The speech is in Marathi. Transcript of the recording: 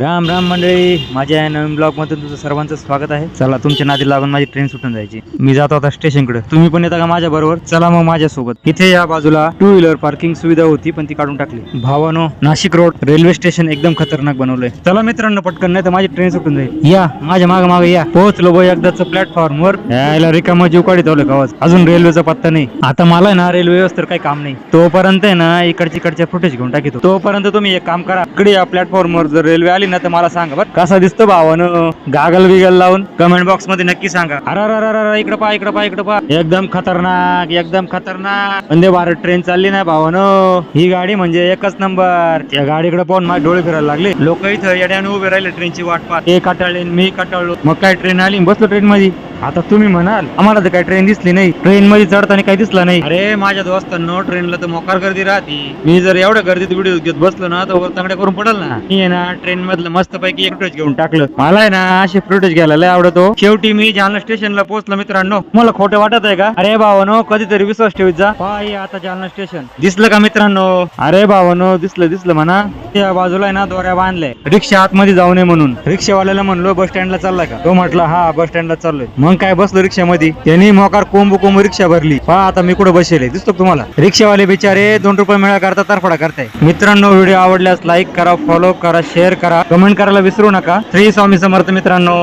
राम राम मंडळी माझ्या या नवीन ब्लॉग मधून तुझं सर्वांचं स्वागत आहे. चला तुमच्या नादी लागून माझी ट्रेन सुटून जायची. मी जातो आता स्टेशनकडे तुम्ही पण येता का माझ्या बरोबर? चला मग माझ्या सोबत इथे या बाजूला टू व्हीलर पार्किंग सुविधा होती पण ती काढून टाकली. भावानो नाशिक रोड रेल्वे स्टेशन एकदम खतरनाक बनवलंय. चला मित्रांनो पटकन नाही तर माझी ट्रेन सुटून जाईल. या माझ्या मागे मागे या. पोहोचलो बो एकदाच प्लॅटफॉर्म वर. यायला रिकामा जीव काढित आवाज? अजून रेल्वेचा पत्ता नाही. आता मला आहे ना रेल्वे तर काही काम नाही. तोपर्यंत आहे ना इकडच्या इकडच्या फुटेज घेऊन टाकितो तोपर्यंत तुम्ही एक काम करा. इकडे या प्लॅटफॉर्म वर जर रेल्वे आली ना तर मला सांगा बरं. कसा दिसतो भावानं? गागल बिगल लावून? कमेंट बॉक्समध्ये नक्की सांगा. अरे अरे अरे अरे इकडे पहा इकडे पहा इकडे पहा. एकदम खतरनाक एकदम खतरनाक. वंदे भारत ट्रेन चालली नाही भावानं? ही गाडी म्हणजे एकच नंबर. त्या गाडीकडे पाहून माझे डोळे फिरायला लागले. लोक इथं येड्याने उभे राहिले ट्रेनची वाट पाहत. ते कटाळले मी कटाळलो. मग काय ट्रेन आली? बसलो ट्रेन मध्ये. आता तुम्ही म्हणाल आम्हाला तर काही ट्रेन दिसली नाही. ट्रेन मध्ये चढताना काही दिसला नाही. अरे माझ्या दोस्तांनो ट्रेनला तर मोकार गर्दी राहते. मी जर एवढ्या गर्दीत व्हिडिओ घेत बसलो ना तर वर तांगड्या करून पडल ना. मी आहे ना ट्रेन मधलं मस्त पैकी एक फ्रुटेज घेऊन टाकलं. मला आहे ना असे फ्रुटेज घ्यायला लय आवडतो. शेवटी मी जालना स्टेशनला पोहोचलो मित्रांनो. मला खोटं वाटत आहे का? अरे भावानो कधीतरी विश्वास ठेवीत जा. पाय आता जालना स्टेशन दिसलं का मित्रांनो? अरे भावानो दिसलं दिसलं म्हणा. त्या बाजूला आहे ना दोऱ्या बांधलंय. रिक्षा आतमध्ये जाऊ नये म्हणून. रिक्षावाल्याला म्हणलो बस स्टँडला चाललाय का? तो म्हटला हा बस स्टँडला चाललोय. मग काय बसलो रिक्षामध्ये? त्यांनी मोकार कोंब कोंब रिक्षा भरली. पहा आता मी कुठे बसेल दिसतो तुम्हाला? रिक्षावाले बिचारे दोन रुपये मिळा करता तरफडा करताय. मित्रांनो व्हिडिओ आवडल्यास लाईक करा फॉलो करा शेअर करा. कमेंट करायला विसरू नका. श्री स्वामी समर्थ मित्रांनो.